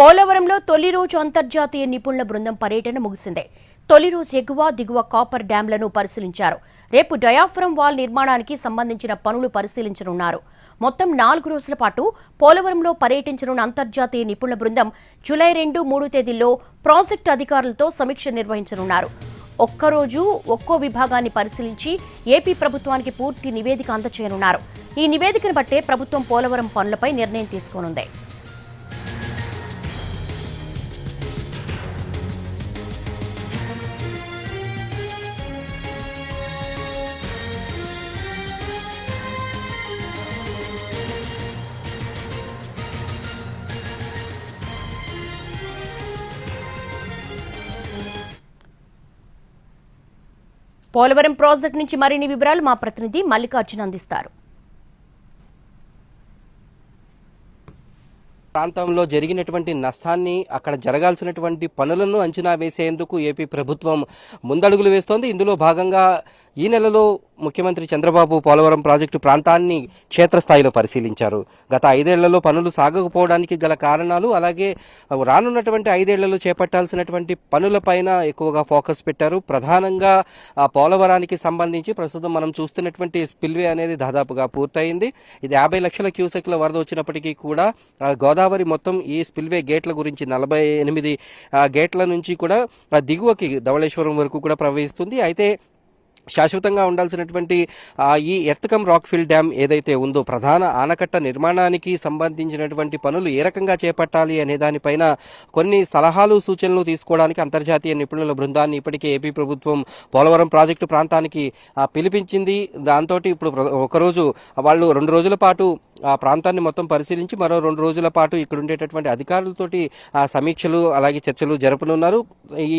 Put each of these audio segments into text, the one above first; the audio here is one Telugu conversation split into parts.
పోలవరంలో తొలి రోజు అంతర్జాతీయ నిపుణుల బృందం పర్యటన ముగిసింది. తొలి రోజు ఎగువ దిగువ కాపర్ డ్యాంలను పరిశీలించారు. రేపు డయాఫ్రమ్ వాల్ నిర్మాణానికి సంబంధించిన పనులు పరిశీలించనున్నారు. మొత్తం నాలుగు రోజుల పాటు పోలవరంలో పర్యటించనున్న అంతర్జాతీయ నిపుణుల బృందం జూలై రెండు మూడు తేదీల్లో ప్రాజెక్టు అధికారులతో సమీక్ష నిర్వహించనున్నారు. ఒక్కరోజు ఒక్కో విభాగాన్ని పరిశీలించి ఏపీ ప్రభుత్వానికి పూర్తి నివేదిక అందజేయనున్నారు ఈ నివేదికను బట్టే ప్రభుత్వం పోలవరం పనులపై నిర్ణయం తీసుకోనుంది. పోలవరం ప్రాజెక్టు నుంచి మరిన్ని వివరాలు మా ప్రతినిధి మల్లికార్జున అందిస్తారు. ప్రాంతంలో జరిగినటువంటి నష్టాన్ని అక్కడ జరగాల్సినటువంటి పనులను అంచనా వేసేందుకు ఏపీ ప్రభుత్వం ముందడుగులు వేస్తోంది. ఇందులో భాగంగా ఈ నెలలో ముఖ్యమంత్రి చంద్రబాబు పోలవరం ప్రాజెక్టు ప్రాంతాన్ని క్షేత్రస్థాయిలో పరిశీలించారు. గత ఐదేళ్ళలో పనులు సాగకపోవడానికి గల కారణాలు అలాగే రానున్నటువంటి ఐదేళ్ళలో చేపట్టాల్సినటువంటి పనులపైన ఎక్కువగా ఫోకస్ పెట్టారు. ప్రధానంగా పోలవరానికి సంబంధించి ప్రస్తుతం మనం చూస్తున్నటువంటి స్పిల్వే అనేది దాదాపుగా పూర్తయింది. ఇది యాభై లక్షల క్యూసెక్ల వరద వచ్చినప్పటికీ కూడా గోదావరి మొత్తం ఈ స్పిల్వే గేట్ల గురించి నలభై ఎనిమిది గేట్ల నుంచి కూడా దిగువకి ధవళేశ్వరం వరకు కూడా ప్రవహిస్తుంది. అయితే శాశ్వతంగా ఉండాల్సినటువంటి ఈ ఎర్త్కమ్ రాక్ఫిల్ డ్యామ్ ఏదైతే ఉందో ప్రధాన ఆనకట్ట నిర్మాణానికి సంబంధించినటువంటి పనులు ఏ రకంగా చేపట్టాలి అనే దానిపైన కొన్ని సలహాలు సూచనలు తీసుకోవడానికి అంతర్జాతీయ నిపుణుల బృందాన్ని ఇప్పటికే ఏపీ ప్రభుత్వం పోలవరం ప్రాజెక్టు ప్రాంతానికి పిలిపించింది. దాంతో ఇప్పుడు ప్ర- ఒకరోజు వాళ్ళు రెండు రోజుల పాటు ఆ ప్రాంతాన్ని మొత్తం పరిశీలించి మరో రెండు రోజుల పాటు ఇక్కడ ఉండేటటువంటి అధికారులతోటి ఆ సమీక్షలు అలాగే చర్చలు జరపనున్నారు.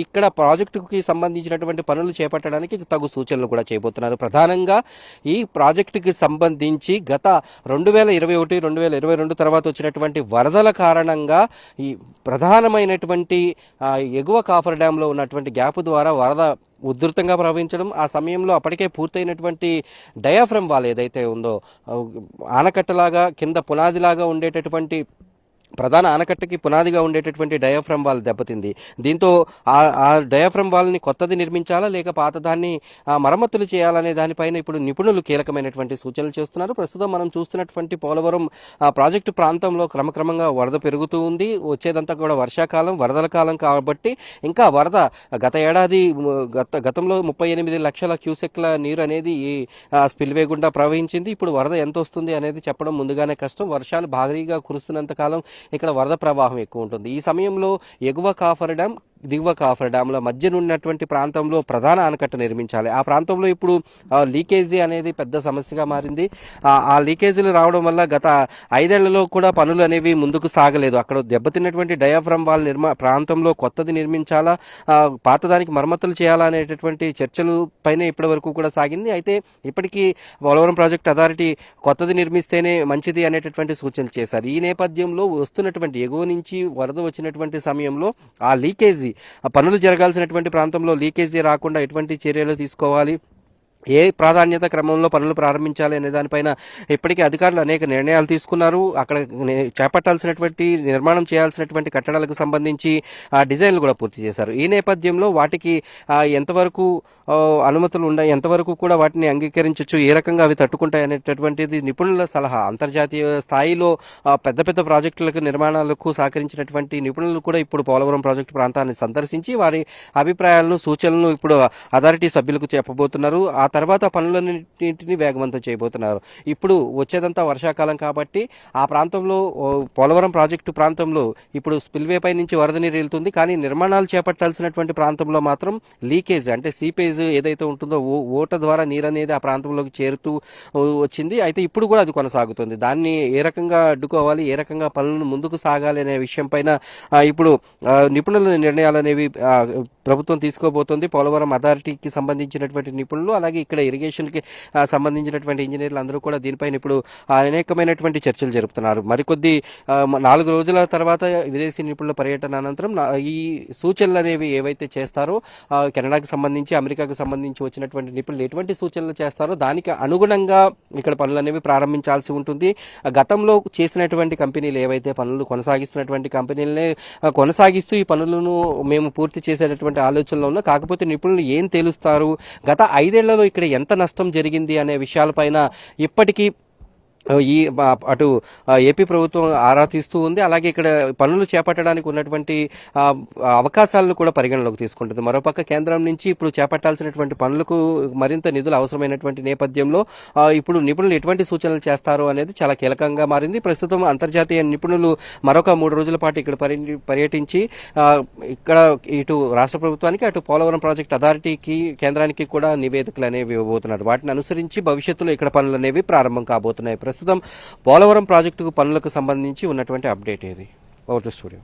ఇక్కడ ప్రాజెక్టుకి సంబంధించినటువంటి పనులు చేపట్టడానికి తగు సూచనలు కూడా చేయబోతున్నారు. ప్రధానంగా ఈ ప్రాజెక్టుకి సంబంధించి గత రెండు వేల ఇరవై ఒకటి రెండు వేల ఇరవై రెండు తర్వాత వచ్చినటువంటి వరదల కారణంగా ఈ ప్రధానమైనటువంటి ఎగువ కాఫర్ డ్యాంలో ఉన్నటువంటి గ్యాప్ ద్వారా వరద ఉధృతంగా ప్రవహించడం ఆ సమయంలో అప్పటికే పూర్తయినటువంటి డయాఫ్రమ్ వాల్ ఏదైతే ఉందో ఆనకట్టలాగా కింద పునాదిలాగా ఉండేటటువంటి ప్రధాన ఆనకట్టకి పునాదిగా ఉండేటటువంటి డయాఫ్రమ్ వాల్ దెబ్బతింది. దీంతో ఆ ఆ డయాఫ్రమ్ వాల్ని కొత్తది నిర్మించాలా లేక పాతదాన్ని మరమ్మతులు చేయాలనే దానిపైన ఇప్పుడు నిపుణులు కీలకమైనటువంటి సూచనలు చేస్తున్నారు. ప్రస్తుతం మనం చూస్తున్నటువంటి పోలవరం ప్రాజెక్టు ప్రాంతంలో క్రమక్రమంగా వరద పెరుగుతూ ఉంది. వచ్చేదంతా కూడా వర్షాకాలం వరదల కాలం కాబట్టి ఇంకా వరద గత ఏడాది గత గతంలో ముప్పై ఎనిమిది లక్షల క్యూసెక్ల నీరు అనేది ఈ స్పిల్వే గుండా ప్రవహించింది. ఇప్పుడు వరద ఎంత వస్తుంది అనేది చెప్పడం ముందుగానే కష్టం. వర్షాలు భారీగా కురుస్తున్నంత కాలం ఇక్కడ వరద ప్రవాహం ఎక్కువ ఉంటుంది. ఈ సమయంలో ఎగువ కాఫర్ డ్యామ్ దిగువ కాఫర్ డ్యాంల మధ్యన ఉన్నటువంటి ప్రాంతంలో ప్రధాన ఆనకట్ట నిర్మించాలి. ఆ ప్రాంతంలో ఇప్పుడు లీకేజీ అనేది పెద్ద సమస్యగా మారింది. ఆ, లీకేజీలు రావడం వల్ల గత ఐదేళ్ళలో కూడా పనులు అనేవి ముందుకు సాగలేదు. అక్కడ దెబ్బతిన్నటువంటి డయాఫ్రమ్ వాల్ నిర్మా ప్రాంతంలో కొత్తది నిర్మించాలా పాతదానికి మరమ్మతులు చేయాలా అనేటటువంటి చర్చలు పైన ఇప్పటి వరకు కూడా సాగింది. అయితే ఇప్పటికీ పోలవరం ప్రాజెక్ట్ అథారిటీ కొత్తది నిర్మిస్తేనే మంచిది అనేటటువంటి సూచనలు చేశారు. ఈ నేపథ్యంలో వస్తున్నటువంటి ఎగువ నుంచి వరద వచ్చినటువంటి సమయంలో ఆ లీకేజీ పనులు జరగాల్సినటువంటి ప్రాంతంలో లీకేజీ రాకుండా ఎటువంటి చర్యలు తీసుకోవాలి? ఏ ప్రాధాన్యత క్రమంలో పనులు ప్రారంభించాలి అనే దానిపైన ఇప్పటికే అధికారులు అనేక నిర్ణయాలు తీసుకున్నారు. అక్కడ చేపట్టాల్సినటువంటి నిర్మాణం చేయాల్సినటువంటి కట్టడాలకు సంబంధించి ఆ, డిజైన్లు కూడా పూర్తి చేశారు. ఈ నేపథ్యంలో వాటికి ఎంతవరకు అనుమతులు ఉన్నాయి ఎంతవరకు కూడా వాటిని అంగీకరించవచ్చు ఏ రకంగా అవి తట్టుకుంటాయి అనేటటువంటిది నిపుణుల సలహా అంతర్జాతీయ స్థాయిలో పెద్ద పెద్ద ప్రాజెక్టులకు నిర్మాణాలకు సహకరించినటువంటి నిపుణులు కూడా ఇప్పుడు పోలవరం ప్రాజెక్టు ప్రాంతాన్ని సందర్శించి వారి అభిప్రాయాలను సూచనలను ఇప్పుడు అథారిటీ సభ్యులకు చెప్పబోతున్నారు. ఆ తర్వాత పనులన్నింటినీ వేగవంతం చేయబోతున్నారు. ఇప్పుడు వచ్చేదంతా వర్షాకాలం కాబట్టి ఆ ప్రాంతంలో పోలవరం ప్రాజెక్టు ప్రాంతంలో ఇప్పుడు స్పిల్వే పై నుంచి వరద నీరు వెళ్తుంది. కానీ నిర్మాణాలు చేపట్టాల్సినటువంటి ప్రాంతంలో మాత్రం లీకేజ్ అంటే సీపేజ్ ఏదైతే ఉంటుందో ఓ- ఓట ద్వారా నీరు అనేది ఆ ప్రాంతంలోకి చేరుతూ వచ్చింది. అయితే ఇప్పుడు కూడా అది కొనసాగుతుంది. దాన్ని ఏ రకంగా అడ్డుకోవాలి ఏ రకంగా పనులను ముందుకు సాగాలి అనే విషయం పైన ఇప్పుడు నిపుణుల నిర్ణయాలు అనేవి ప్రభుత్వం తీసుకోబోతోంది. పోలవరం అథారిటీకి సంబంధించినటువంటి నిపుణులు అలాగే ఇక్కడ ఇరిగేషన్కి సంబంధించినటువంటి ఇంజనీర్లు అందరూ కూడా దీనిపైన ఇప్పుడు అనేకమైనటువంటి చర్చలు జరుపుతున్నారు. మరికొద్ది నాలుగు రోజుల తర్వాత విదేశీ నిపుణుల పర్యటన అనంతరం ఈ సూచనలు అనేవి ఏవైతే చేస్తారో కెనడాకు కెనడాకి సంబంధించి అమెరికాకు సంబంధించి వచ్చినటువంటి నిపుణులు ఎటువంటి సూచనలు చేస్తారో దానికి అనుగుణంగా ఇక్కడ పనులు అనేవి ప్రారంభించాల్సి ఉంటుంది. గతంలో చేసినటువంటి కంపెనీలు ఏవైతే పనులు కొనసాగిస్తున్నటువంటి కంపెనీలనే కొనసాగిస్తూ ఈ పనులను మేము పూర్తి చేసేటటువంటి ఆలోచనలో ఉన్నా. కాకపోతే నిపుణులు ఏం తేలుస్తారు? గత ఐదేళ్ళలో ఇక్కడ ఎంత నష్టం జరిగింది అనే విషయాలపైన ఇప్పటికీ ఈ అటు ఏపీ ప్రభుత్వం ఆరా తీస్తూ ఉంది. అలాగే ఇక్కడ పనులు చేపట్టడానికి ఉన్నటువంటి అవకాశాలను కూడా పరిగణలోకి తీసుకుంటుంది. మరోపక్క కేంద్రం నుంచి ఇప్పుడు చేపట్టాల్సినటువంటి పనులకు మరింత నిధులు అవసరమైనటువంటి నేపథ్యంలో ఇప్పుడు నిపుణులు ఎటువంటి సూచనలు చేస్తారు అనేది చాలా కీలకంగా మారింది. ప్రస్తుతం అంతర్జాతీయ నిపుణులు మరొక మూడు రోజుల పాటు ఇక్కడ పర్య- పర్యటించి ఇక్కడ ఇటు రాష్ట్ర ప్రభుత్వానికి అటు పోలవరం ప్రాజెక్ట్ అథారిటీకి కేంద్రానికి కూడా నివేదికలు అనేవి ఇవ్వబోతున్నారు. వాటిని అనుసరించి భవిష్యత్తులో ఇక్కడ పనులు అనేవి ప్రారంభం కాబోతున్నాయి. ప్రస్తుతం పోలవరం ప్రాజెక్టుకు పనులకు సంబంధించి ఉన్నటువంటి అప్డేట్ ఇది ఓవర్ టు స్టూడియో.